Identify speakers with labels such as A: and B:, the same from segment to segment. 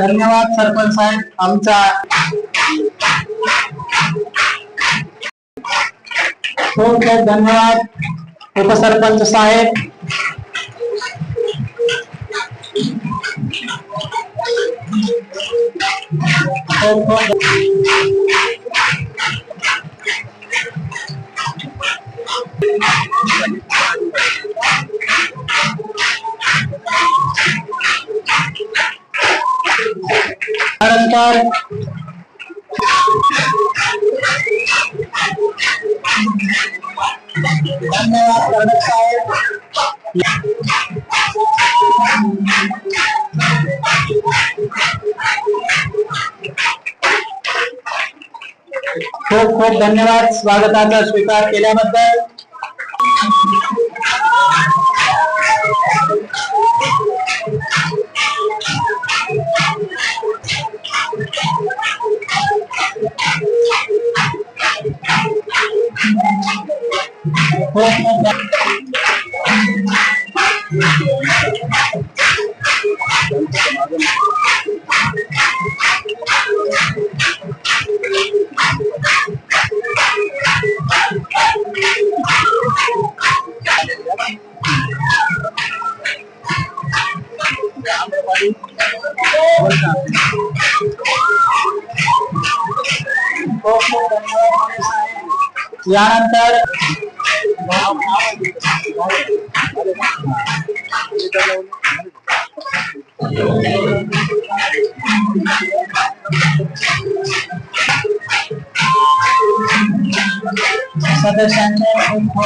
A: धन्यवाद सरपंच साहेब. आमचा खूप खूप धन्यवाद उपसरपंच साहेब. खूप खूप त्यानंतर खूप खूप धन्यवाद स्वागताचा स्वीकार केल्याबद्दल. खूप खूप यानंतर सदस्यांचे खूप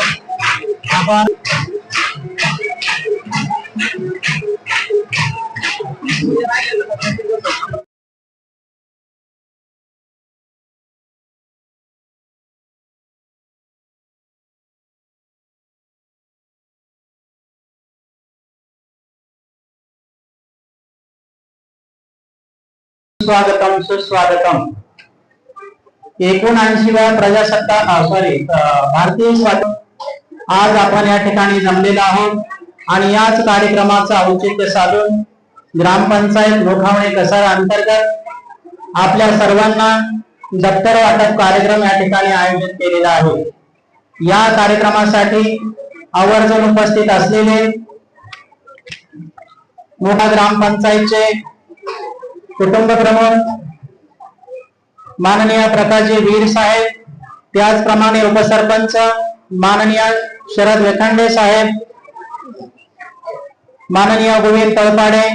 A: स्वागतम सुस्वागतम. एकोणऐंशीव्या प्रजासत्ताक सॉरी भारतीय स्वातंत्र्य आज आपण या ठिकाणी जमलेलो आहोत आणि याच कार्यक्रमाचं औचित्य साधून ग्रामपंचायत लोखावणे कसारा अंतर्गत आपल्या सर्वांना दप्तर वाटप कार्यक्रम या ठिकाणी आयोजित केलेला आहे. या कार्यक्रमासाठी आवर्जून उपस्थित असलेले मोठा ग्रामपंचायतचे कुटुंब क्रमांक. माननीय प्रकाशजी वीर साहेब त्याचप्रमाणे उपसरपंच माननीय शरद वेखंडे साहेब माननीय गोविंद तळपाडे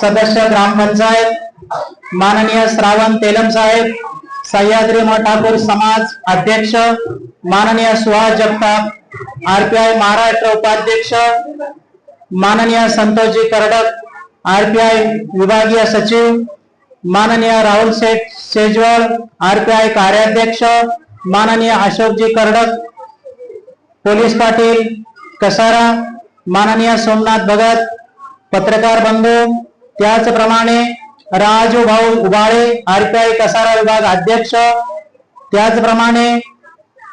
A: सदस्य ग्रामपंचायत माननीय श्रावण तेलम साहेब सह्याद्री म ठाकूर समाज अध्यक्ष माननीय सुहास जगताप आरपीआय महाराष्ट्र उपाध्यक्ष माननीय संतोषजी करडक आरपीआय विभागीय सचिव माननीय राहुल सेठ सेजवळ आरपीआय कार्याध्यक्ष माननीय अशोकजी करडक पोलीस पाटील कसारा माननीय सोमनाथ भगत पत्रकार बंधू त्याचप्रमाणे राजू भाऊ उबाळे आरपीआय कसारा विभाग अध्यक्ष त्याचप्रमाणे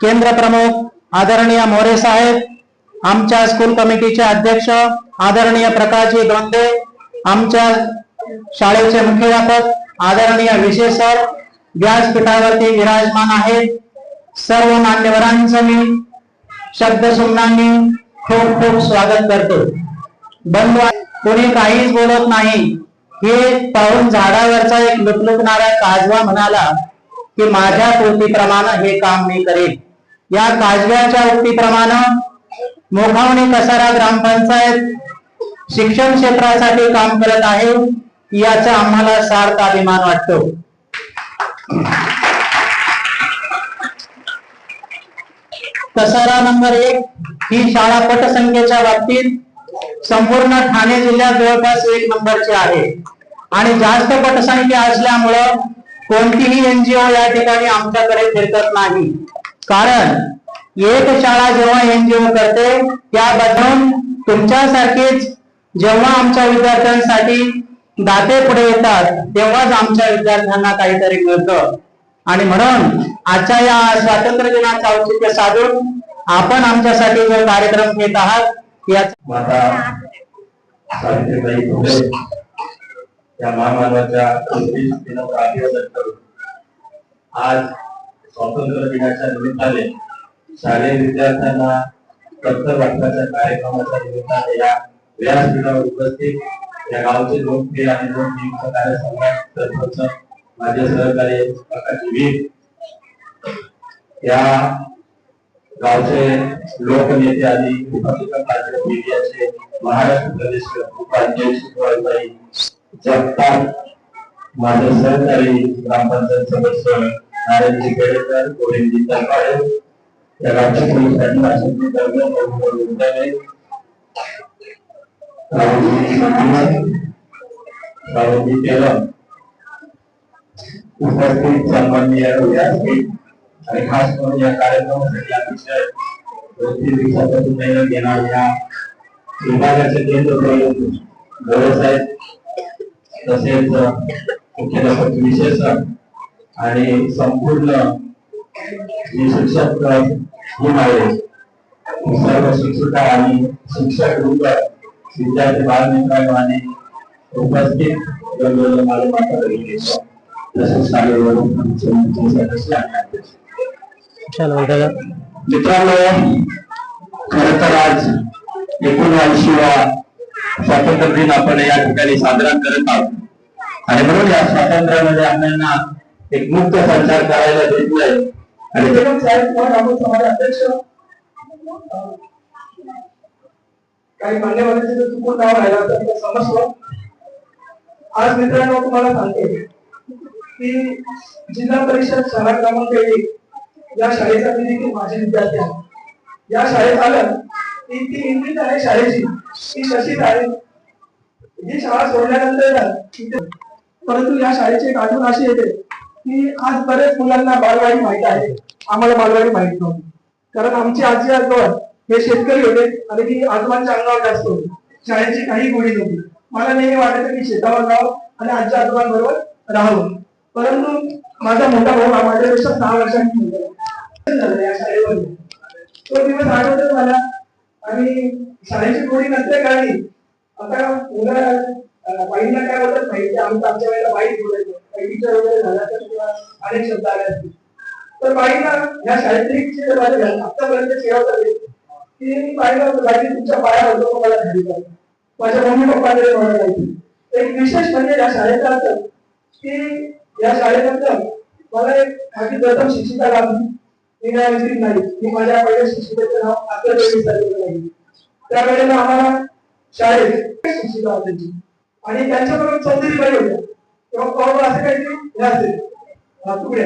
A: केंद्र प्रमुख आदरणीय मोरे साहेब आमच्या स्कूल कमिटीचे अध्यक्ष आदरणीय प्रकाशजी दोंदे आमच्या शाळेचे मुख्याध्यापक आदरणीय विशेष सर व्यासपीठावरती विराजमान आहेत. सर्व मान्यवरांचं मी शब्द सुमनांनी खूप खूप स्वागत करतो. बंधू कोणी काहीच बोलत नाही. हे पाहून झाडावरचा एक लुकलुकणारा काजवा म्हणाला की माझ्या कृतीप्रमाणे हे काम मी करेन. या काजव्याच्या उक्तीप्रमाणे मोखावणी कसारा ग्रामपंचायत शिक्षण क्षेत्रासाठी काम करत आहे याचा आम्हाला सार्थ अभिमान वाटतो. कसारा नंबर एक ही शाळा पटसंख्येच्या बाबतीत संपूर्ण ठाणे जिल्ह्यात जवळपास एक नंबरची आहे. आणि जास्त पटसंख्या असल्यामुळं कोणतीही एनजीओ या ठिकाणी आमच्याकडे फिरकत नाही. कारण एक शाळा जेव्हा एनजीओ करते त्याबद्दल तुमच्यासारखीच जेव्हा आमच्या विद्यार्थ्यांसाठी दाते पुढे येतात तेव्हाच आमच्या विद्यार्थ्यांना काहीतरी मिळतं. आणि म्हणून आजच्या या स्वातंत्र्य दिनाचं औचित्य साधून आपण आमच्यासाठी जो कार्यक्रम घेत आहात याचा
B: सावित्रीबाई फुले या महामानवाच्या आज स्वातंत्र्य दिनाच्या निमित्ताने शालेय विद्यार्थ्यांना दप्तर कार्यक्रमाच्या निमित्ताने या व्यासपीठावर उपस्थित या गावचे लोकप्रिय आणि लोकनियुक्त कार्यसम्राट सरपंच माझे सहकारी प्रकाश वीर या गावचे लोकनेते आणि रिपब्लिकन पार्टी ऑफ महाराष्ट्र प्रदेश उपाध्यक्ष शिवाजीबाई जगताप माझे सहकारी ग्रामपंचायत सदस्य नारायणजी केळेकर गोविंदजी तलवाडे या राज्य पोलीस पाटील राहुलजी सामंत, राहुलजी तेलम उपस्थित सन्माननीय व्यासपीठ आणि खास करून या कार्यक्रमासाठी अतिशय दोन तीन दिवसापासून मेहनत घेणाऱ्या विभागाचे केंद्र प्रमुख गोरे साहेब तसेच मुख्याध्यापक विशेष आणि संपूर्ण जी शिक्षक टीम आहे सर्व शिक्षिका आणि शिक्षक वृंद विद्यार्थी बालमित्रांनो आणि उपस्थित मित्रांनो खर तर आज एकोणऐंशीवा स्वातंत्र्य दिन आपण या ठिकाणी साजरा करत आहोत. आणि म्हणून या स्वातंत्र्यामध्ये आपल्याला एक मुक्त संचार करायला भेटलंय. आणि काही मान्यवरांचे जर चुकून नाव राहिलं तर ते समजलं आज मित्रांनो तुम्हाला सांगते. की जिल्हा परिषद शाळा क्रमांक एक या शाळेचा मी देखील माझे विद्यार्थी आहे. या शाळेत आलं की ती इंग्लिश आहे शाळेची ती शशीत आहे? ही शाळा सोडल्यानंतर परंतु या शाळेची एक आठवण अशी येते की आज बरेच मुलांना बालवाडी माहीत आहे. आम्हाला बालवाडी माहीत नव्हती. कारण आमची आजी आजोबा हे शेतकरी होते आणि ती आजोबांच्या अंगावर जास्त होते. शाळेची काही गोडी नव्हती. मला नेहमी वाटायचं की शेतावर जावं आणि आजच्या आजोबांबरोबर राहावं. परंतु माझा मोठा भाऊ हा माझ्यापेक्षा सहा वर्षांनी या शाळेवर तो दिवस आठवतच मला. आणि शाळेची गोडी नसते काही आता मुलं बाईंना काय होतं माहिती आमचं आमच्या वेळेला बाई बोलायचं. बाईच्या वगैरे झाला तर किंवा अनेक शब्द आले असतील. तर बाईंना या शाळेतली आतापर्यंत सेवा झाली की मी होतं तुमच्या पाया होतो मला घरी माझ्या मम्मी पप्पाकडे म्हणत होती एक विशेष म्हणजे या शाळेचा की या शाळेनंतर मला एक खाली प्रथम शिक्षिका लागली. मी नाही नाही. मी माझ्या पहिल्या शिक्षिकेचं नाव आता विसरलेलं नाही त्यावेळेला आम्हाला शाळेत शिक्षिका असायची. आणि त्यांच्याबरोबर चौधरीबाई होत्या. तेव्हा पाहून असं काहीतरी हे असेल. तुकड्या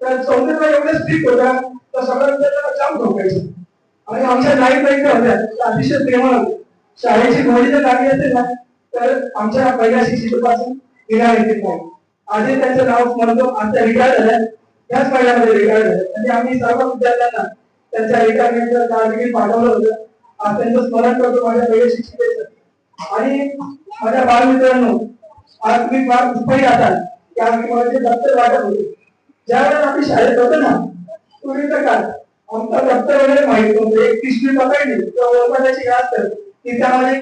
B: तर चौधरीबाई एवढ्या स्ट्रिक्ट होत्या तर सगळ्यांना जाम धोकायचं. आणि आमच्या नाईक बाईक होत्या. अतिशय प्रेमळ शाळेची गोडी जर लागली असेल ना तर आमच्या पहिल्या शिक्षिकेपासून विना येत नाही आजही त्यांचं नाव म्हणतो आमच्या रिटायर झाल्या. त्याच महिन्यामध्ये रिटायर झाल्या. म्हणजे आम्ही सर्व विद्यार्थ्यांना त्यांच्या रिटायरमेंटचं कार्ड पाठवलं होतं. आज त्यांचं स्मरण करतो माझ्या पहिल्या शिक्षिकेचं. आणि माझ्या बालमित्रांनो आज तुम्ही फार उत्साही असाल. की आम्ही मला ते दप्तर वाटत होते. ज्यावेळेला आम्ही शाळेत होतो ना पूर्वीचं काळ आमचा दप्तर वगैरे माहीत नव्हतं एक पिशवी पकडली. किंवा ओळखण्याची असतं त्यामध्ये